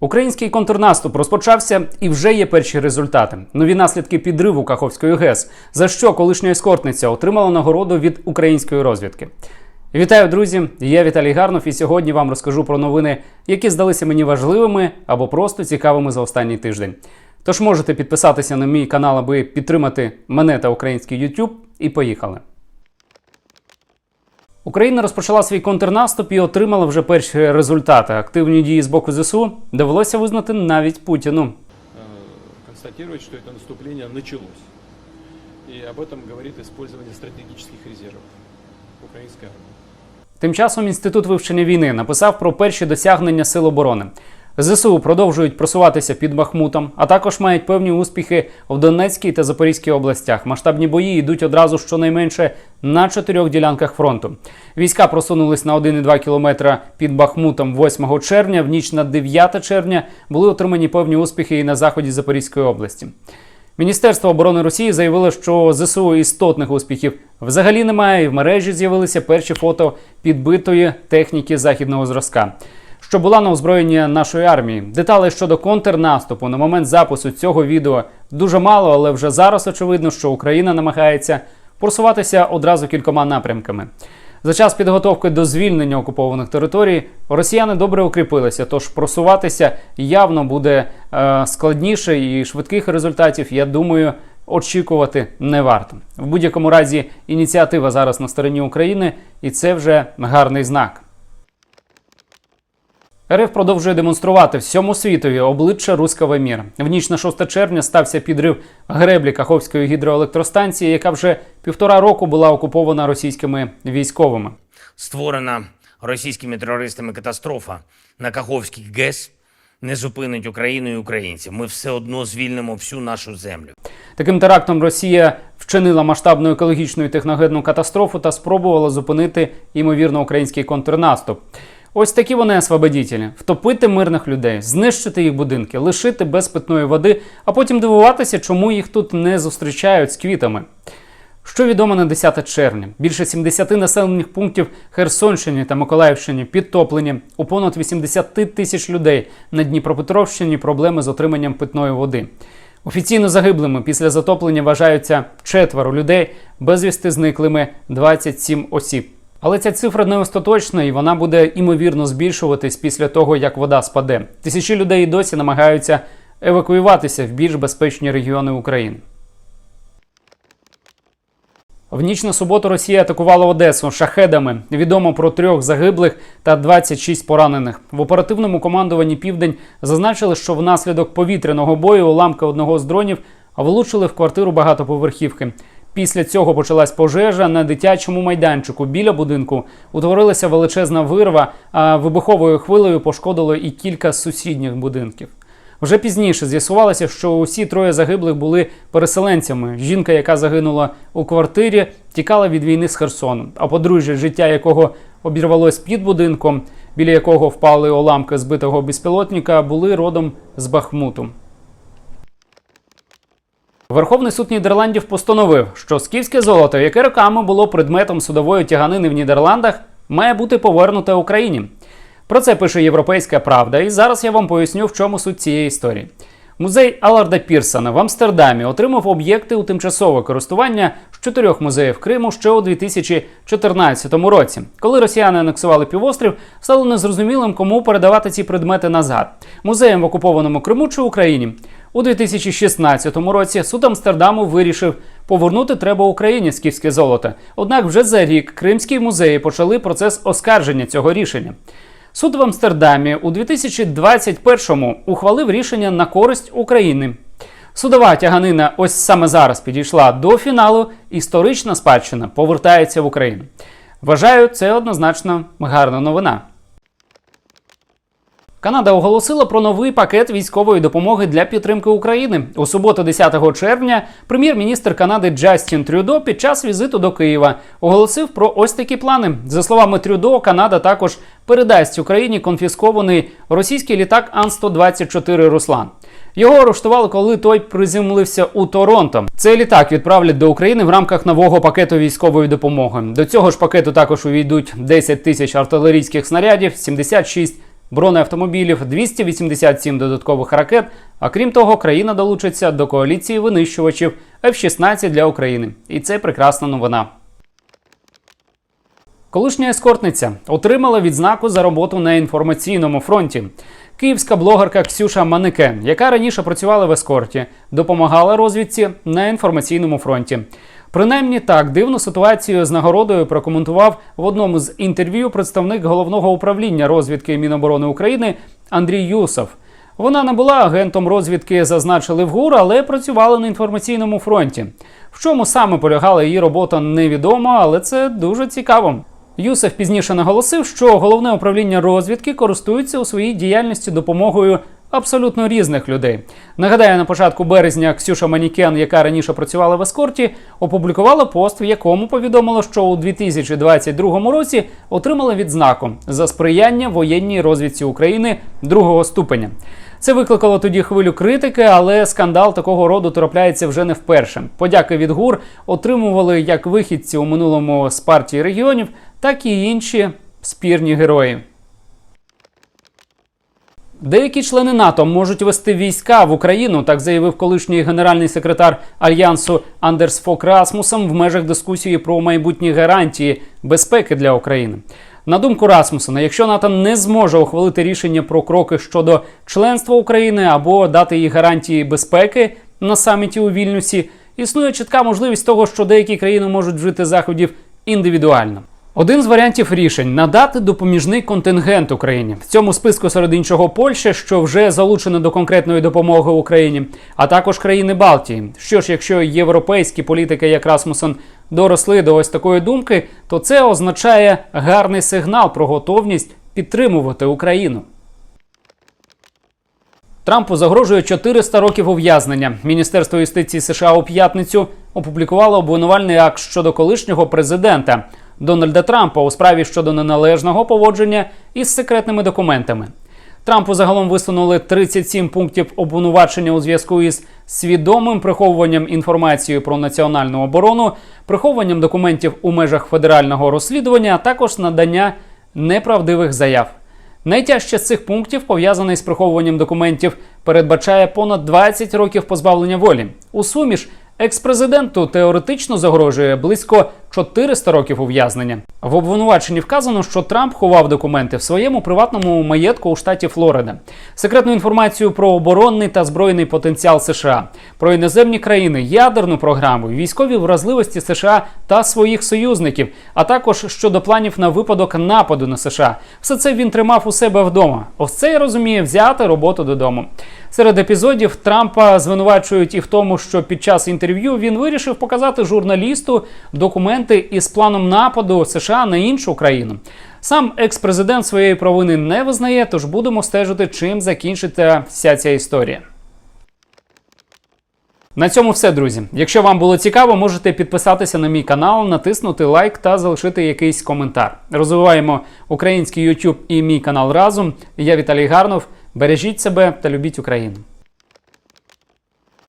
Український контрнаступ розпочався і вже є перші результати. Нові наслідки підриву Каховської ГЕС, за що колишня ескортниця отримала нагороду від української розвідки. Вітаю, друзі! Я Віталій Гарнов, і сьогодні вам розкажу про новини, які здалися мені важливими або просто цікавими за останній тиждень. Тож можете підписатися на мій канал, аби підтримати мене та український YouTube. І поїхали. Україна розпочала свій контрнаступ і отримала вже перші результати. Активні дії з боку ЗСУ довелося визнати навіть Путіну. э, констатировать, что это наступление началось. И об этом говорит использование стратегических резервов украинской армии. Тим часом інститут вивчення війни написав про перші досягнення сил оборони. ЗСУ продовжують просуватися під Бахмутом, а також мають певні успіхи в Донецькій та Запорізькій областях. Масштабні бої йдуть одразу щонайменше на чотирьох ділянках фронту. Війська просунулись на 1,2 кілометра під Бахмутом 8 червня. В ніч на 9 червня були отримані певні успіхи і на заході Запорізької області. Міністерство оборони Росії заявило, що ЗСУ істотних успіхів взагалі немає, і в мережі з'явилися перші фото підбитої техніки західного зразка, що була на озброєнні нашої армії. Деталей щодо контрнаступу на момент запису цього відео дуже мало, але вже зараз очевидно, що Україна намагається просуватися одразу кількома напрямками. За час підготовки до звільнення окупованих територій росіяни добре укріпилися, тож просуватися явно буде е, складніше і швидких результатів, я думаю, очікувати не варто. В будь-якому разі ініціатива зараз на стороні України, і це вже гарний знак. РФ продовжує демонструвати всьому світові обличчя руського міра. В ніч на 6 червня стався підрив греблі Каховської гідроелектростанції, яка вже півтора року була окупована російськими військовими. створена російськими терористами катастрофа на Каховській ГЕС не зупинить Україну і українців. Ми все одно звільнимо всю нашу землю. Таким терактом Росія вчинила масштабну екологічну і техногенну катастрофу та спробувала зупинити ймовірно український контрнаступ. Ось такі вони освободітелі. втопити мирних людей, знищити їх будинки, лишити без питної води, а потім дивуватися, чому їх тут не зустрічають з квітами. Що відомо на 10 червня? Більше 70 населених пунктів Херсонщині та Миколаївщині підтоплені. У понад 80 тисяч людей на Дніпропетровщині проблеми з отриманням питної води. Офіційно загиблими після затоплення вважаються четверо людей, безвісти зниклими 27 осіб. Але ця цифра не остаточна і вона буде імовірно збільшуватись після того, як вода спаде. Тисячі людей досі намагаються евакуюватися в більш безпечні регіони України. В ніч на суботу Росія атакувала Одесу шахедами. Відомо про трьох загиблих та 26 поранених. В оперативному командуванні Південь зазначили, що внаслідок повітряного бою уламки одного з дронів влучили в квартиру багатоповерхівки. Після цього почалась пожежа на дитячому майданчику. Біля будинку утворилася величезна вирва, а вибуховою хвилею пошкодило і кілька сусідніх будинків. Вже пізніше з'ясувалося, що усі троє загиблих були переселенцями. Жінка, яка загинула у квартирі, тікала від війни з Херсону, а подружжя, життя якого обірвалось під будинком, біля якого впали уламки збитого безпілотника, були родом з Бахмуту. Верховний суд Нідерландів постановив, що скіфське золото, яке роками було предметом судової тяганини в Нідерландах, має бути повернуте Україні. Про це пише Європейська Правда, і зараз я вам поясню, в чому суть цієї історії. Музей Аларда Пірсона в Амстердамі отримав об'єкти у тимчасове користування з чотирьох музеїв Криму ще у 2014 році. Коли росіяни анексували півострів, стало незрозумілим, кому передавати ці предмети назад музеям в окупованому Криму чи Україні. У 2016 році суд Амстердаму вирішив повернути треба Україні скіфське золото. Однак вже за рік кримські музеї почали процес оскарження цього рішення. Суд в Амстердамі у 2021-му ухвалив рішення на користь України. Судова тяганина ось саме зараз підійшла до фіналу. Історична спадщина повертається в Україну. Вважаю, це однозначно гарна новина. Канада оголосила про новий пакет військової допомоги для підтримки України. У суботу, 10 червня, прем'єр-міністр Канади Джастін Трюдо під час візиту до Києва оголосив про ось такі плани. За словами Трюдо, Канада також передасть Україні конфіскований російський літак Ан-124 Руслан. Його арештували, коли той приземлився у Торонто. Цей літак відправлять до України в рамках нового пакету військової допомоги. До цього ж пакету також увійдуть 10 тисяч артилерійських снарядів, 76 бронеавтомобілів, 287 додаткових ракет. А крім того, країна долучиться до коаліції винищувачів F-16 для України. І це прекрасна новина. Колишня ескортниця отримала відзнаку за роботу на інформаційному фронті. Київська блогерка Ксюша Манике, яка раніше працювала в ескорті, допомагала розвідці на інформаційному фронті. Принаймні так дивну ситуацію з нагородою прокоментував в одному з інтерв'ю представник головного управління розвідки Міноборони України Андрій Юсов. Вона не була агентом розвідки, зазначили в ГУР, але працювала на інформаційному фронті. В чому саме полягала її робота, невідомо, але це дуже цікаво. Юсеф пізніше наголосив, що головне управління розвідки користується у своїй діяльності допомогою абсолютно різних людей. Нагадаю, на початку березня Ксюша Манікен, яка раніше працювала в ескорті, опублікувала пост, в якому повідомила, що у 2022 році отримала відзнаку за сприяння воєнній розвідці України другого ступеня. Це викликало тоді хвилю критики, але скандал такого роду трапляється вже не вперше. Подяки від ГУР отримували як вихідці у минулому з партії регіонів, так і інші спірні герої. Деякі члени НАТО можуть вести війська в Україну, так заявив колишній генеральний секретар альянсу Андерс Фок Расмусом в межах дискусії про майбутні гарантії безпеки для України. На думку Расмусона, якщо НАТО не зможе ухвалити рішення про кроки щодо членства України або дати їй гарантії безпеки на саміті у Вільнюсі, існує чітка можливість того, що деякі країни можуть вжити заходів індивідуально. Один з варіантів рішень надати допоміжний контингент Україні. В цьому списку серед іншого Польща, що вже залучена до конкретної допомоги Україні, а також країни Балтії. Що ж, якщо європейські політики, як Расмусон, доросли до ось такої думки, то це означає гарний сигнал про готовність підтримувати Україну. Трампу загрожує 400 років ув'язнення. Міністерство юстиції США у п'ятницю опублікувало обвинувальний акт щодо колишнього президента Дональда Трампа у справі щодо неналежного поводження із секретними документами. Трампу загалом висунули 37 пунктів обвинувачення у зв'язку із свідомим приховуванням інформації про національну оборону, приховуванням документів у межах федерального розслідування, а також надання неправдивих заяв. Найтяжче з цих пунктів, пов'язаний з приховуванням документів, передбачає понад 20 років позбавлення волі. У сумі ж експрезиденту теоретично загрожує близько 400 років ув'язнення. В обвинуваченні вказано, що Трамп ховав документи в своєму приватному маєтку у штаті Флорида, секретну інформацію про оборонний та збройний потенціал США, про іноземні країни, ядерну програму, військові вразливості США та своїх союзників, а також щодо планів на випадок нападу на США. Все це він тримав у себе вдома. Ось це я розуміє взяти роботу додому. Серед епізодів Трампа звинувачують і в тому, що під час інтерв'ю він вирішив показати журналісту документи із планом нападу США на іншу країну. Сам екс-президент своєї провини не визнає, тож будемо стежити, чим закінчиться вся ця історія. На цьому все, друзі. Якщо вам було цікаво, можете підписатися на мій канал, натиснути лайк та залишити якийсь коментар. Розвиваємо український YouTube і мій канал разом. Я Віталій Гарнов. Бережіть себе та любіть Україну.